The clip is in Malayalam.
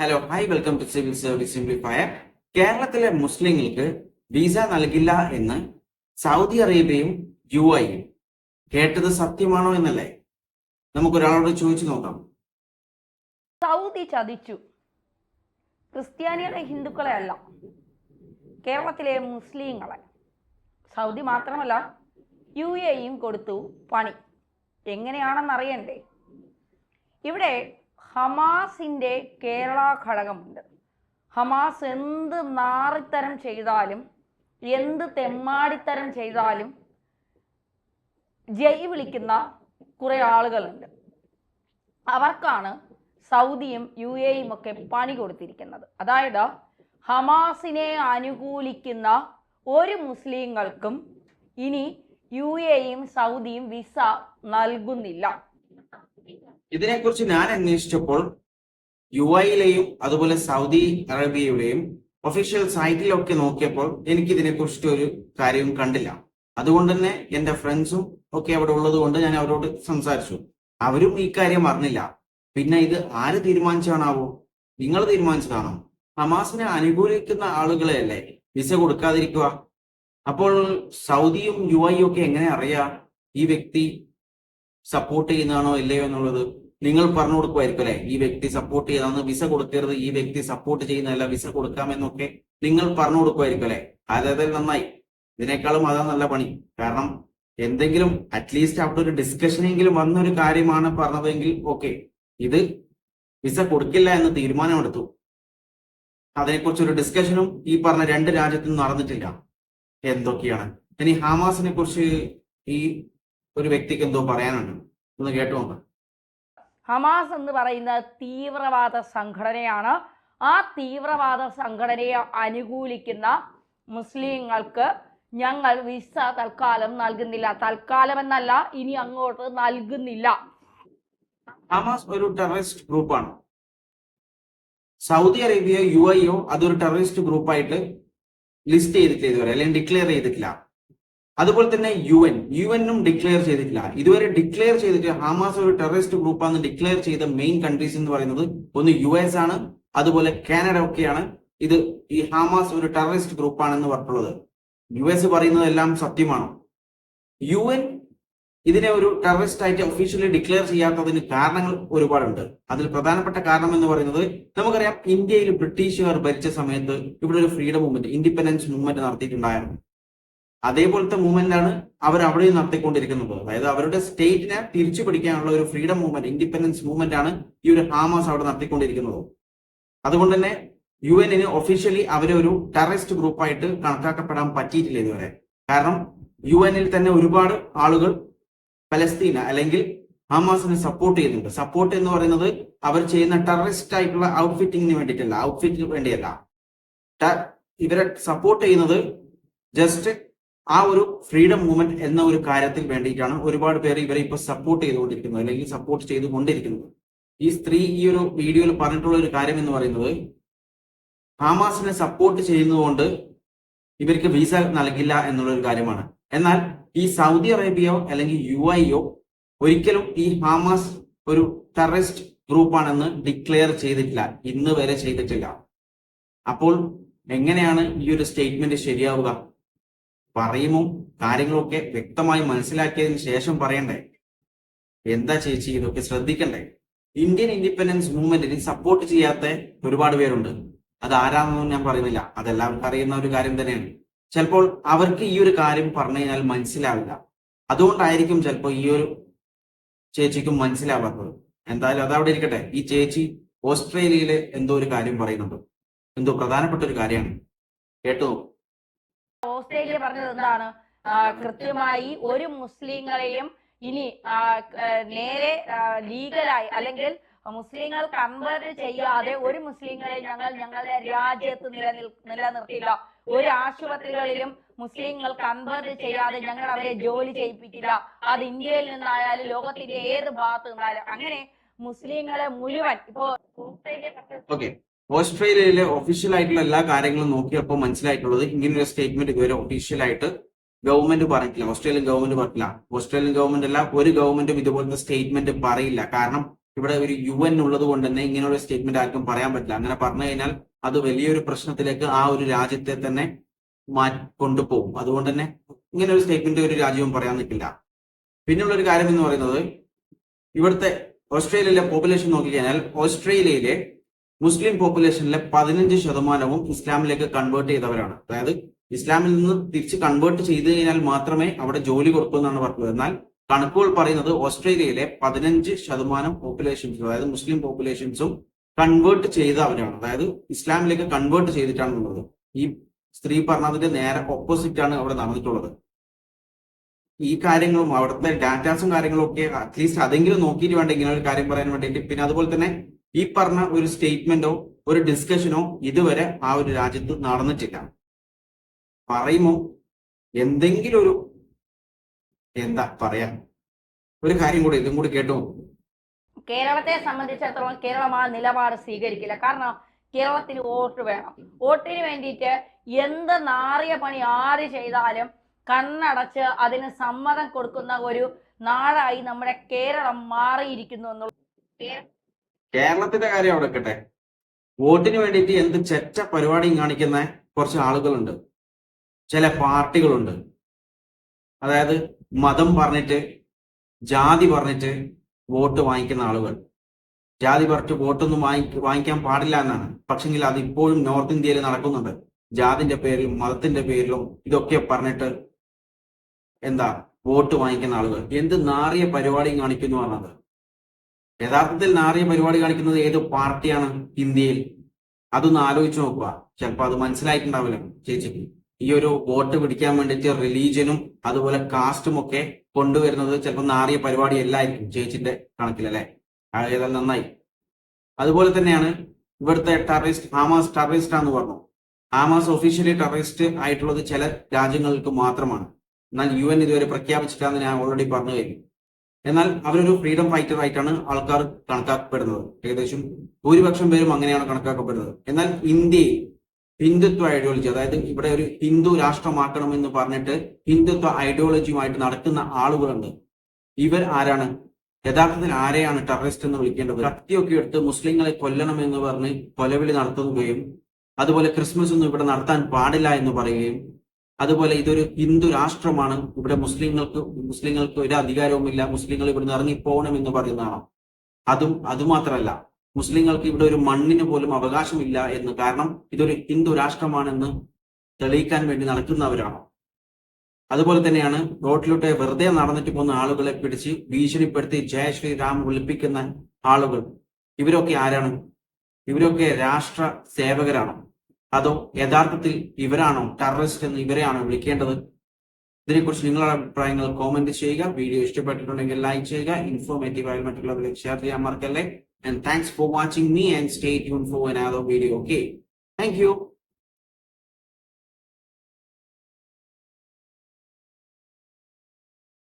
Hello hi welcome to civil service simplifier കേരളത്തിലെ മുസ്ലിങ്ങൾക്ക് വിസ നൽകില്ല എന്ന് സൗദി അറേബ്യയും യു ഐയും കേട്ടത് സത്യമാണോ എന്നല്ലേ? നമുക്ക് ഒരാളോട് ചോദിച്ചു നോക്കാം. സൗദി ചതിച്ചു. ക്രിസ്ത്യാനികളെ ഹിന്ദുക്കളെ അല്ല കേരളത്തിലെ മുസ്ലിങ്ങളെ. സൗദി മാത്രമല്ല യു എയും കൊടുത്തു പണി. എങ്ങനെയാണെന്ന് അറിയണ്ടേ ഇവിടെ ഹമാസിന്റെ കേരള ഘടകമുണ്ട്. ഹമാസ് എന്ത് നാറിത്തരം ചെയ്താലും എന്ത് തെമ്മാടിത്തരം ചെയ്താലും ജയ് വിളിക്കുന്ന കുറെ ആളുകളുണ്ട്. അവർക്കാണ് സൗദിയും യു എയും ഒക്കെ പണി കൊടുത്തിരിക്കുന്നത്. അതായത് ഹമാസിനെ അനുകൂലിക്കുന്ന ഒരു മുസ്ലിങ്ങൾക്കും ഇനി യു എയും സൗദിയും വിസ നൽകുന്നില്ല. ഇതിനെക്കുറിച്ച് ഞാൻ അന്വേഷിച്ചപ്പോൾ യു ഐയിലെയും അതുപോലെ സൗദി അറേബ്യയുടെയും ഒഫീഷ്യൽ സൈറ്റിലൊക്കെ നോക്കിയപ്പോൾ എനിക്ക് ഇതിനെക്കുറിച്ചിട്ട് ഒരു കാര്യവും കണ്ടില്ല. അതുകൊണ്ട് തന്നെ എന്റെ ഫ്രണ്ട്സും ഒക്കെ അവിടെ ഉള്ളത് കൊണ്ട് ഞാൻ അവരോട് സംസാരിച്ചു. അവരും ഈ കാര്യം അറിഞ്ഞില്ല. പിന്നെ ഇത് ആര് തീരുമാനിച്ചാണാവോ നിങ്ങൾ തീരുമാനിച്ചതാണോ? ഹമാസിനെ അനുകൂലിക്കുന്ന ആളുകളെയല്ലേ? വിസ കൊടുക്കാതിരിക്കുക. അപ്പോൾ സൗദിയും യു ഐ ഒക്കെ എങ്ങനെ അറിയാം? ഈ വ്യക്തി സപ്പോർട്ട് ചെയ്യുന്നതാണോ ഇല്ലയോ എന്നുള്ളത് നിങ്ങൾ പറഞ്ഞു കൊടുക്കുമായിരിക്കും അല്ലെ? ഈ വ്യക്തി സപ്പോർട്ട് ചെയ്താന്ന് വിസ കൊടുക്കരുത്. ഈ വ്യക്തി സപ്പോർട്ട് ചെയ്യുന്നതല്ല വിസ കൊടുക്കാമെന്നൊക്കെ നിങ്ങൾ പറഞ്ഞു കൊടുക്കുമായിരിക്കും അല്ലെ? അതായത് നന്നായി. ഇതിനേക്കാളും അതാ നല്ല പണി. കാരണം എന്തെങ്കിലും അറ്റ്ലീസ്റ്റ് അവിടെ ഒരു ഡിസ്കഷനെങ്കിലും വന്നൊരു കാര്യമാണ് പറഞ്ഞതെങ്കിൽ ഓക്കെ ഇത് വിസ കൊടുക്കില്ല എന്ന് തീരുമാനമെടുത്തു. അതിനെക്കുറിച്ച് ഒരു ഡിസ്കഷനും ഈ പറഞ്ഞ രണ്ട് രാജ്യത്തും നടന്നിട്ടില്ല. എന്തൊക്കെയാണ്? ഇനി ഹാമാസിനെ കുറിച്ച് ഈ ഒരു വ്യക്തിക്ക് എന്തോ പറയാനുണ്ട്. ഒന്ന് കേട്ടു നോക്കാം. ഹമാസ് എന്ന് പറയുന്ന തീവ്രവാദ സംഘടനയാണ്. ആ തീവ്രവാദ സംഘടനയെ അനുകൂലിക്കുന്ന മുസ്ലിങ്ങൾക്ക് ഞങ്ങൾ വിസ തൽക്കാലം നൽകുന്നില്ല. തൽക്കാലം എന്നല്ല ഇനി അങ്ങോട്ട് നൽകുന്നില്ല. ഹമാസ് ഒരു ടെററിസ്റ്റ് ഗ്രൂപ്പാണ്. സൗദി അറേബ്യ യു ഐ അതൊരു ടെററിസ്റ്റ് ഗ്രൂപ്പായിട്ട് ലിസ്റ്റ് ചെയ്തിട്ടില്ല ഇതുവരെ അല്ലെങ്കിൽ ഡിക്ലെയർ ചെയ്തിട്ടില്ല. അതുപോലെ തന്നെ യു എൻ യു എനും ഡിക്ലെയർ ചെയ്തിട്ടില്ല. ഇതുവരെ ഡിക്ലെയർ ചെയ്തിട്ട് ഹമാസ് ഒരു ടെററിസ്റ്റ് ഗ്രൂപ്പാന്ന് ഡിക്ലെയർ ചെയ്ത മെയിൻ കൺട്രീസ് എന്ന് പറയുന്നത് ഒന്ന് യു എസ് ആണ് അതുപോലെ കാനഡ ഒക്കെയാണ്. ഇത് ഈ ഹമാസ് ഒരു ടെററിസ്റ്റ് ഗ്രൂപ്പാണെന്ന് പറഞ്ഞിട്ടുള്ളത്. യു എസ് പറയുന്നതെല്ലാം സത്യമാണോ? യു എൻ ഇതിനെ ഒരു ടെററിസ്റ്റ് ആയിട്ട് ഒഫീഷ്യലി ഡിക്ലെയർ ചെയ്യാത്തതിന് കാരണങ്ങൾ ഒരുപാടുണ്ട്. അതിൽ പ്രധാനപ്പെട്ട കാരണം എന്ന് പറയുന്നത് നമുക്കറിയാം ഇന്ത്യയിൽ ബ്രിട്ടീഷുകാർ ഭരിച്ച സമയത്ത് ഇവിടെ ഒരു ഫ്രീഡം മൂവ്മെന്റ് ഇൻഡിപെൻഡൻസ് മൂവ്മെന്റ് നടത്തിയിട്ടുണ്ടായിരുന്നു. അതേപോലത്തെ മൂവ്മെന്റ് ആണ് അവർ അവിടെയും നടത്തിക്കൊണ്ടിരിക്കുന്നത്. അതായത് അവരുടെ സ്റ്റേറ്റിനെ തിരിച്ചു പിടിക്കാനുള്ള ഒരു ഫ്രീഡം മൂവ്മെന്റ് ഇൻഡിപെൻഡൻസ് മൂവ്മെന്റ് ആണ് ഈ ഒരു ഹാമാസ് അവിടെ നടത്തിക്കൊണ്ടിരിക്കുന്നത്. അതുകൊണ്ട് തന്നെ യു എന്നിന് ഒഫീഷ്യലി അവരെ ഒരു ടെററിസ്റ്റ് ഗ്രൂപ്പായിട്ട് കണക്കാക്കപ്പെടാൻ പറ്റിയിട്ടില്ല ഇതുവരെ. കാരണം യു എന്നിൽ തന്നെ ഒരുപാട് ആളുകൾ പലസ്തീന അല്ലെങ്കിൽ ഹമാസിനെ സപ്പോർട്ട് ചെയ്യുന്നുണ്ട്. സപ്പോർട്ട് എന്ന് പറയുന്നത് അവർ ചെയ്യുന്ന ടെററിസ്റ്റ് ആയിട്ടുള്ള ഔട്ട്ഫിറ്റിങ്ങിന് വേണ്ടിയിട്ടല്ല. ഔട്ട്ഫിറ്റിന് വേണ്ടിയല്ല. ഇവരെ സപ്പോർട്ട് ചെയ്യുന്നത് ജസ്റ്റ് ആ ഒരു ഫ്രീഡം മൂവ്മെന്റ് എന്ന ഒരു കാര്യത്തിൽ വേണ്ടിയിട്ടാണ് ഒരുപാട് പേർ ഇവരെ ഇപ്പൊ സപ്പോർട്ട് ചെയ്തുകൊണ്ടിരിക്കുന്നത് അല്ലെങ്കിൽ സപ്പോർട്ട് ചെയ്തുകൊണ്ടിരിക്കുന്നത്. ഈ സ്ത്രീ ഈ ഒരു വീഡിയോയിൽ പറഞ്ഞിട്ടുള്ള ഒരു കാര്യം എന്ന് പറയുന്നത് ഹമാസിനെ സപ്പോർട്ട് ചെയ്യുന്നതുകൊണ്ട് ഇവർക്ക് വിസ നൽകില്ല എന്നുള്ള ഒരു കാര്യമാണ്. എന്നാൽ ഈ സൗദി അറേബ്യയോ അല്ലെങ്കിൽ യു ഐയോ ഒരിക്കലും ഈ ഹമാസ് ഒരു ടെററിസ്റ്റ് ഗ്രൂപ്പാണെന്ന് ഡിക്ലെയർ ചെയ്തിട്ടില്ല ഇന്ന് വരെ ചെയ്തിട്ടില്ല. അപ്പോൾ എങ്ങനെയാണ് ഈ ഒരു സ്റ്റേറ്റ്മെന്റ് ശരിയാവുക? പറയുമോ കാര്യങ്ങളൊക്കെ വ്യക്തമായി മനസ്സിലാക്കിയതിന് ശേഷം പറയണ്ടേ? എന്താ ചേച്ചി ഇതൊക്കെ ശ്രദ്ധിക്കണ്ടേ? ഇന്ത്യൻ ഇൻഡിപെൻഡൻസ് മൂവ്മെന്റിന് സപ്പോർട്ട് ചെയ്യാത്ത ഒരുപാട് പേരുണ്ട്. അത് ആരാണെന്നൊന്നും ഞാൻ പറയുന്നില്ല. അതെല്ലാവർക്കും അറിയുന്ന ഒരു കാര്യം തന്നെയാണ്. ചിലപ്പോൾ അവർക്ക് ഈ ഒരു കാര്യം പറഞ്ഞു കഴിഞ്ഞാൽ മനസ്സിലാവില്ല. അതുകൊണ്ടായിരിക്കും ചിലപ്പോൾ ഈ ഒരു ചേച്ചിക്കും മനസ്സിലാവാത്തത്. എന്തായാലും അതവിടെ ഇരിക്കട്ടെ. ഈ ചേച്ചി ഓസ്ട്രേലിയയിലെ എന്തോ ഒരു കാര്യം പറയുന്നുണ്ട്. എന്തോ പ്രധാനപ്പെട്ട ഒരു കാര്യമാണ്. കേട്ടോ ഓസ്ട്രേലിയ പറഞ്ഞത് എന്താണ്? കൃത്യമായി ഒരു മുസ്ലിങ്ങളെയും ഇനി നേരെ ലീഗലായി അല്ലെങ്കിൽ മുസ്ലിങ്ങൾ കൺവേർട്ട് ചെയ്യാതെ ഒരു മുസ്ലിങ്ങളെ ഞങ്ങൾ ഞങ്ങളുടെ രാജ്യത്ത് നിലനിൽ നിലനിർത്തില്ല ഒരു ആശുപത്രികളിലും മുസ്ലിങ്ങൾ കൺവേർട്ട് ചെയ്യാതെ ഞങ്ങൾ അവരെ ജോലി ചെയ്യിപ്പിക്കില്ല. അത് ഇന്ത്യയിൽ നിന്നായാലും ലോകത്തിന്റെ ഏത് ഭാഗത്ത് നിന്നായാലും. അങ്ങനെ മുസ്ലിങ്ങളെ മുഴുവൻ ഇപ്പോ ഓസ്ട്രേലിയയിലെ ഒഫീഷ്യൽ ആയിട്ടുള്ള എല്ലാ കാര്യങ്ങളും നോക്കിയപ്പോൾ മനസ്സിലായിട്ടുള്ളത് ഇങ്ങനൊരു സ്റ്റേറ്റ്മെന്റ് ഇതുവരെ ഒഫീഷ്യൽ ആയിട്ട് ഗവൺമെന്റ് പറഞ്ഞിട്ടില്ല. ഓസ്ട്രേലിയൻ ഗവൺമെന്റ് പറഞ്ഞില്ല ഓസ്ട്രേലിയൻ ഗവൺമെന്റ് അല്ല ഒരു ഗവൺമെന്റും ഇതുപോലത്തെ സ്റ്റേറ്റ്മെന്റ് പറയില്ല. കാരണം ഇവിടെ ഒരു യു എൻ ഉള്ളത് കൊണ്ട് തന്നെ ഇങ്ങനെ ഒരു സ്റ്റേറ്റ്മെന്റ് ആർക്കും പറയാൻ പറ്റില്ല. അങ്ങനെ പറഞ്ഞു കഴിഞ്ഞാൽ അത് വലിയൊരു പ്രശ്നത്തിലേക്ക് ആ ഒരു രാജ്യത്തെ തന്നെ കൊണ്ടുപോകും. അതുകൊണ്ട് തന്നെ ഇങ്ങനെ ഒരു സ്റ്റേറ്റ്മെന്റ് ഒരു രാജ്യവും പറയാൻ നിൽക്കില്ല. പിന്നെയുള്ള ഒരു കാര്യം എന്ന് പറയുന്നത് ഇവിടുത്തെ ഓസ്ട്രേലിയയിലെ പോപ്പുലേഷൻ നോക്കിക്കഴിഞ്ഞാൽ ഓസ്ട്രേലിയയിലെ മുസ്ലിം പോപ്പുലേഷനിലെ പതിനഞ്ച് ശതമാനവും ഇസ്ലാമിലേക്ക് കൺവേർട്ട് ചെയ്തവരാണ്. അതായത് ഇസ്ലാമിൽ നിന്ന് തിരിച്ച് കൺവേർട്ട് ചെയ്ത് കഴിഞ്ഞാൽ മാത്രമേ അവിടെ ജോലി കൊടുക്കൂ എന്നാണ് പറഞ്ഞത്. എന്നാൽ കണക്കുകൾ പറയുന്നത് ഓസ്ട്രേലിയയിലെ പതിനഞ്ച് ശതമാനം പോപ്പുലേഷൻസും അതായത് മുസ്ലിം പോപ്പുലേഷൻസും കൺവേർട്ട് ചെയ്തവരാണ്. അതായത് ഇസ്ലാമിലേക്ക് കൺവേർട്ട് ചെയ്തിട്ടാണുള്ളത്. ഈ സ്ത്രീ പറഞ്ഞതിന്റെ നേരെ ഓപ്പോസിറ്റ് ആണ് അവിടെ നടന്നിട്ടുള്ളത്. ഈ കാര്യങ്ങളും അവിടുത്തെ ഡാറ്റാസും കാര്യങ്ങളും ഒക്കെ അറ്റ്ലീസ്റ്റ് അതെങ്കിലും നോക്കിയിട്ട് വേണ്ട ഒരു കാര്യം പറയാൻ വേണ്ടിയിട്ട്. പിന്നെ അതുപോലെ തന്നെ ഈ പറഞ്ഞ ഒരു സ്റ്റേറ്റ്മെന്റോ ഒരു ഡിസ്കഷനോ ഇതുവരെ ആ ഒരു രാജ്യത്ത് നടന്നിട്ടില്ല. പറയുമോ? എന്തെങ്കിലും ഒരു എന്താ പറയാ? ഒരു കാര്യം കൂടെ ഇതും കൂടി കേട്ടോ. കേരളത്തെ സംബന്ധിച്ചിടത്തോളം കേരളം ആ നിലപാട് സ്വീകരിക്കില്ല. കാരണം കേരളത്തിന് വോട്ട് വേണം. വോട്ടിന് വേണ്ടിയിട്ട് എന്ത് നാറിയ പണി ആര് ചെയ്താലും കണ്ണടച്ച് അതിന് സമ്മതം കൊടുക്കുന്ന ഒരു നാടായി നമ്മുടെ കേരളം മാറിയിരിക്കുന്നു എന്നുള്ള കേരളത്തിന്റെ കാര്യം അവിടെ വെക്കട്ടെ. വോട്ടിന് വേണ്ടിയിട്ട് എന്ത് ചെറ്റ പരിപാടിയും കാണിക്കുന്ന കുറച്ച് ആളുകളുണ്ട്. ചില പാർട്ടികളുണ്ട്. അതായത് മതം പറഞ്ഞിട്ട് ജാതി പറഞ്ഞിട്ട് വോട്ട് വാങ്ങിക്കുന്ന ആളുകൾ. ജാതി പറഞ്ഞിട്ട് വോട്ടൊന്നും വാങ്ങി വാങ്ങിക്കാൻ പാടില്ല എന്നാണ്. പക്ഷെങ്കിൽ അത് ഇപ്പോഴും നോർത്ത് ഇന്ത്യയിൽ നടക്കുന്നുണ്ട്. ജാതിന്റെ പേരിലും മതത്തിന്റെ പേരിലും ഇതൊക്കെ പറഞ്ഞിട്ട് എന്താ വോട്ട് വാങ്ങിക്കുന്ന ആളുകൾ. എന്ത് നാറിയ പരിപാടിയും കാണിക്കുന്നു പറഞ്ഞത് യഥാർത്ഥത്തിൽ നാറിയ പരിപാടി കാണിക്കുന്നത് ഏത് പാർട്ടിയാണ് ഇന്ത്യയിൽ. അതൊന്ന് ആലോചിച്ച് നോക്കുക. ചിലപ്പോൾ അത് മനസ്സിലായിട്ടുണ്ടാവില്ല ചേച്ചിക്ക്. ഈ ഒരു വോട്ട് പിടിക്കാൻ വേണ്ടിയിട്ട് റിലീജിയനും അതുപോലെ കാസ്റ്റും ഒക്കെ കൊണ്ടുവരുന്നത് ചിലപ്പോൾ നാറിയ പരിപാടി എല്ലായിരിക്കും ചേച്ചിന്റെ കണക്കിലല്ലേ ഏതായാലും നന്നായി. അതുപോലെ തന്നെയാണ് ഇവിടുത്തെ ടെററിസ്റ്റ് ഹാമാസ് ടെററിസ്റ്റ് ആണെന്ന് പറഞ്ഞു. ഹാമാസ് ഒഫീഷ്യലി ടെററിസ്റ്റ് ആയിട്ടുള്ളത് ചില രാജ്യങ്ങൾക്ക് മാത്രമാണ്. എന്നാൽ യു എൻ ഇതുവരെ പ്രഖ്യാപിച്ചിട്ടാന്ന് ഞാൻ ഓൾറെഡി പറഞ്ഞു കഴിഞ്ഞു. എന്നാൽ അവരൊരു ഫ്രീഡം ഫൈറ്റർ ആയിട്ടാണ് ആൾക്കാർ കണക്കാക്കപ്പെടുന്നത്. ഏകദേശം ഭൂരിപക്ഷം പേരും അങ്ങനെയാണ് കണക്കാക്കപ്പെടുന്നത്. എന്നാൽ ഇന്ത്യയിൽ ഹിന്ദുത്വ ഐഡിയോളജി അതായത് ഇവിടെ ഒരു ഹിന്ദു രാഷ്ട്രമാക്കണം എന്ന് പറഞ്ഞിട്ട് ഹിന്ദുത്വ ഐഡിയോളജിയുമായിട്ട് നടക്കുന്ന ആളുകളുണ്ട്. ഇവർ ആരാണ്? യഥാർത്ഥത്തിൽ ആരെയാണ് ടെററിസ്റ്റ് എന്ന് വിളിക്കേണ്ടത്? കത്തിയൊക്കെ എടുത്ത് മുസ്ലിങ്ങളെ കൊല്ലണം എന്ന് പറഞ്ഞ് കൊലവിളി നടത്തുകയും അതുപോലെ ക്രിസ്മസ് ഒന്നും ഇവിടെ നടത്താൻ പാടില്ല എന്ന് പറയുകയും അതുപോലെ ഇതൊരു ഹിന്ദു രാഷ്ട്രമാണ്. ഇവിടെ മുസ്ലിങ്ങൾക്ക് മുസ്ലിങ്ങൾക്ക് ഒരു അധികാരവുമില്ല. മുസ്ലിങ്ങൾ ഇവിടുന്ന് ഇറങ്ങിപ്പോകണം എന്ന് പറയുന്നതാണോ. അതും അതുമാത്രമല്ല മുസ്ലിങ്ങൾക്ക് ഇവിടെ ഒരു മണ്ണിന് പോലും അവകാശമില്ല എന്ന്. കാരണം ഇതൊരു ഹിന്ദു രാഷ്ട്രമാണെന്ന് തെളിയിക്കാൻ വേണ്ടി നടക്കുന്നവരാണോ. അതുപോലെ തന്നെയാണ് റോഡിലൂടെ വെറുതെ നടന്നിട്ട് പോകുന്ന ആളുകളെ പിടിച്ച് ഭീഷണിപ്പെടുത്തി ജയ ശ്രീറാം വിളിപ്പിക്കുന്ന ആളുകൾ. ഇവരൊക്കെ ആരാണ്? ഇവരൊക്കെ രാഷ്ട്ര സേവകരാണോ. അതോ യഥാർത്ഥത്തിൽ ഇവരാണോ ടെററിസ്റ്റ് എന്ന് ഇവരെയാണോ വിളിക്കേണ്ടത്? ഇതിനെക്കുറിച്ച് നിങ്ങളുടെ അഭിപ്രായങ്ങൾ കോമെന്റ് ചെയ്യുക. വീഡിയോ ഇഷ്ടപ്പെട്ടിട്ടുണ്ടെങ്കിൽ ലൈക്ക് ചെയ്യുക. ഇൻഫോർമേറ്റീവ് ആയി ഷെയർ ചെയ്യാൻ മറക്കല്ലേ. And thanks for watching me and stay tune for another video okay thank you